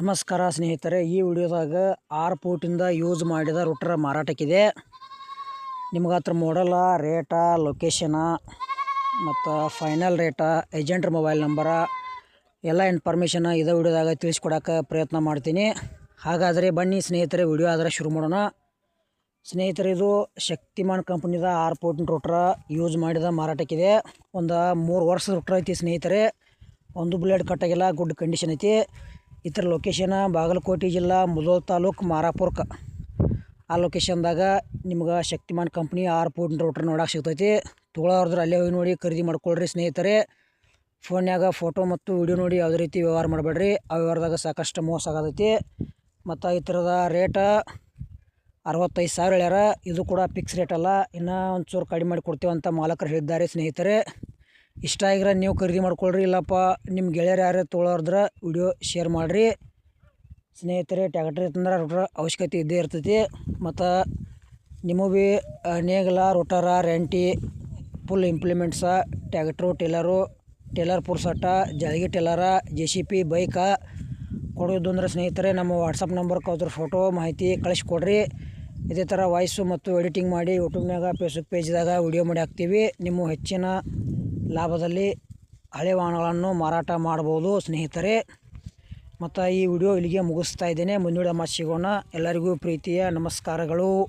ನಮಸ್ಕಾರ ಸ್ನೇಹಿತರೆ, ಈ ವಿಡಿಯೋದಾಗ ಆರು ಫೂಟಿಂದ ಯೂಸ್ ಮಾಡಿದ ರೂಟರ್ ಮಾರಾಟಕ್ಕಿದೆ. ನಿಮ್ಗೆ ಹತ್ರ ಮಾಡಲ್ಲ ರೇಟ ಲೊಕೇಶನ ಮತ್ತು ಫೈನಲ್ ರೇಟ ಏಜೆಂಟ್ರ ಮೊಬೈಲ್ ನಂಬರ ಎಲ್ಲ ಇನ್ಫಾರ್ಮೇಷನ್ ಇದೇ ವಿಡಿಯೋದಾಗ ತಿಳಿಸ್ಕೊಡೋಕೆ ಪ್ರಯತ್ನ ಮಾಡ್ತೀನಿ. ಹಾಗಾದರೆ ಬನ್ನಿ ಸ್ನೇಹಿತರೆ, ವಿಡಿಯೋ ಆದರೆ ಶುರು ಮಾಡೋಣ. ಸ್ನೇಹಿತರೆ, ಇದು ಶಕ್ತಿಮಾನ್ ಕಂಪ್ನಿದ ಆರು ಫೂಟಿನ ರೂಟ್ರ ಯೂಸ್ ಮಾಡಿದ ಮಾರಾಟಕ್ಕಿದೆ. ಒಂದು ಮೂರು ವರ್ಷದ ರೂಟ್ರ್ ಐತಿ ಸ್ನೇಹಿತರೆ. ಒಂದು ಬ್ಲೇಡ್ ಕಟ್ಟಾಗಿಲ್ಲ ಗುಡ್ ಕಂಡೀಷನ್ ಐತಿ. ಇತರ ಲೊಕೇಶನ್ ಬಾಗಲಕೋಟೆ ಜಿಲ್ಲಾ ಮುದೋಲ್ ತಾಲೂಕು ಮಾರಾಪುರಕ ಆ ಲೊಕೇಶನ್ದಾಗ ನಿಮ್ಗೆ ಶಕ್ತಿಮಾನ್ ಕಂಪ್ನಿ ಆರು ಫೂಟಿನ ರೋಟ್ರ್ ನೋಡಕ್ಕೆ ಸಿಗ್ತೈತಿ. ತೊಗೊಳೋರ್ದ್ರೆ ಅಲ್ಲೇ ಹೋಗಿ ನೋಡಿ, ಖರೀದಿ ಮಾಡ್ಕೊಳ್ರಿ ಸ್ನೇಹಿತರೆ. ಫೋನ್ಯಾಗ ಫೋಟೋ ಮತ್ತು ವಿಡಿಯೋ ನೋಡಿ ಯಾವುದೇ ರೀತಿ ವ್ಯವಹಾರ ಮಾಡಬೇಡ್ರಿ. ಆ ವ್ಯವಹಾರದಾಗ ಸಾಕಷ್ಟು ಮೋಸ ಆಗತೈತಿ. ಮತ್ತು ಈ ಥರದ ರೇಟ ಅರವತ್ತೈದು ಸಾವಿರ ಹೇಳ್ಯಾರ. ಇದು ಕೂಡ ಫಿಕ್ಸ್ ರೇಟ್ ಅಲ್ಲ. ಇನ್ನೂ ಒಂಚೂರು ಕಡಿಮೆ ಮಾಡಿ ಕೊಡ್ತೀವಿ ಅಂತ ಮಾಲಕರು ಹೇಳಿದ್ದಾರೆ ಸ್ನೇಹಿತರೆ. ಇಷ್ಟ ಆಗಿರೋ ನೀವು ಖರೀದಿ ಮಾಡ್ಕೊಳ್ರಿ, ಇಲ್ಲಪ್ಪ ನಿಮ್ಮ ಗೆಳೆಯರು ಯಾರು ತೊಗೊಳೋರ್ದ್ರೆ ವಿಡಿಯೋ ಶೇರ್ ಮಾಡಿರಿ. ಸ್ನೇಹಿತರೆ, ಟ್ಯಾಕ್ಟ್ರಿ ಇತ್ತಂದ್ರೆ ರೋಟರ್ ಅವಶ್ಯಕತೆ ಇದ್ದೇ ಇರ್ತೈತಿ. ಮತ್ತು ನಿಮಗೂ ಭೀ ನೇಗಲ ರೋಟರ ರೆಂಟಿ full implements tractor, trailer, trailer ಪುರ್ಸಟ್ಟ ಜಳಗಿ ಟೇಲರ ಜೆ ಸಿ ಪಿ ಬೈಕ ಕೊಡೋದು ಅಂದ್ರೆ ಸ್ನೇಹಿತರೆ, ನಮ್ಮ ವಾಟ್ಸಪ್ ನಂಬರ್ ಅದ್ರ ಫೋಟೋ ಮಾಹಿತಿ ಕಳಿಸ್ಕೊಡ್ರಿ. ಇದೇ ಥರ ವಾಯ್ಸು ಮತ್ತು ಎಡಿಟಿಂಗ್ ಮಾಡಿ ಯೂಟ್ಯೂಬ್ನಾಗ ಫೇಸ್ಬುಕ್ ಪೇಜ್ದಾಗ ವಿಡಿಯೋ ಮಾಡಿ ಹಾಕ್ತೀವಿ. ನಿಮ್ಮ ಹೆಚ್ಚಿನ ಲಾಭದಲ್ಲಿ ಹಳೆ ವಾಹನಗಳನ್ನು ಮಾರಾಟ ಮಾಡ್ಬೋದು ಸ್ನೇಹಿತರೆ. ಮತ್ತು ಈ ವಿಡಿಯೋ ಇಲ್ಲಿಗೆ ಮುಗಿಸ್ತಾ ಇದ್ದೇನೆ. ಮುಂದಿನ ಮಾತು ಸಿಗೋಣ. ಎಲ್ಲರಿಗೂ ಪ್ರೀತಿಯ ನಮಸ್ಕಾರಗಳು.